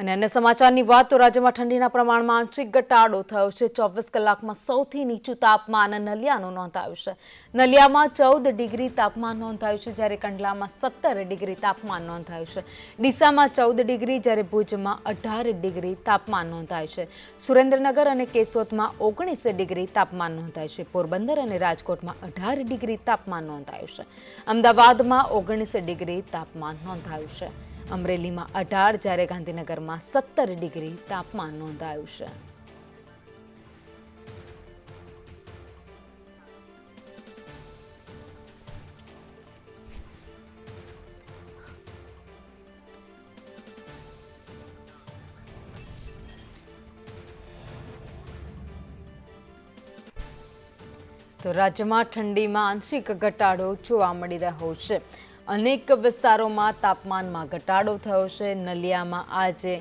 અને અન્ય સમાચારની વાત તો રાજ્યમાં ઠંડીના પ્રમાણમાં આંશિક ઘટાડો થયો છે. ચોવીસ કલાકમાં સૌથી નીચું તાપમાન નલિયાનું નોંધાયું છે. નલિયામાં ચૌદ ડિગ્રી તાપમાન નોંધાયું છે, જ્યારે કંડલામાં સત્તર ડિગ્રી તાપમાન નોંધાયું છે. ડીસામાં ચૌદ ડિગ્રી, જ્યારે ભુજમાં અઢાર ડિગ્રી તાપમાન નોંધાયું છે. સુરેન્દ્રનગર અને કેશોદમાં ઓગણીસ ડિગ્રી તાપમાન નોંધાયું છે. પોરબંદર અને રાજકોટમાં અઢાર ડિગ્રી તાપમાન નોંધાયું છે. અમદાવાદમાં ઓગણીસ ડિગ્રી તાપમાન નોંધાયું છે. અમરેલીમાં અઢાર, જ્યારે ગાંધીનગરમાં સત્તર ડિગ્રી તાપમાન નોંધાયું છે. તો રાજ્યમાં ઠંડીમાં આંશિક ઘટાડો જોવા મળી રહ્યો છે. અનેક વિસ્તારોમાં તાપમાનમાં ઘટાડો થયો છે. નલિયામાં આજે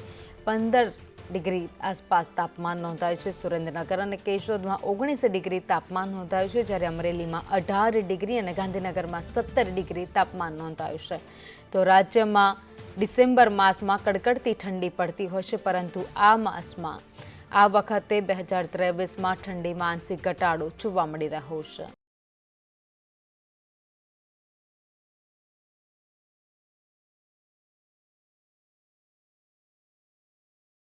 પંદર ડિગ્રી આસપાસ તાપમાન નોંધાયું છે. સુરેન્દ્રનગર અને કેશોદમાં ઓગણીસ ડિગ્રી તાપમાન નોંધાયું છે, જ્યારે અમરેલીમાં અઢાર ડિગ્રી અને ગાંધીનગરમાં સત્તર ડિગ્રી તાપમાન નોંધાયું છે. તો રાજ્યમાં ડિસેમ્બર માસમાં કડકડતી ઠંડી પડતી હોય છે, પરંતુ આ માસમાં આ વખતે બે હજાર ત્રેવીસમાં ઠંડીમાં આંશિક ઘટાડો જોવા મળી રહ્યો છે.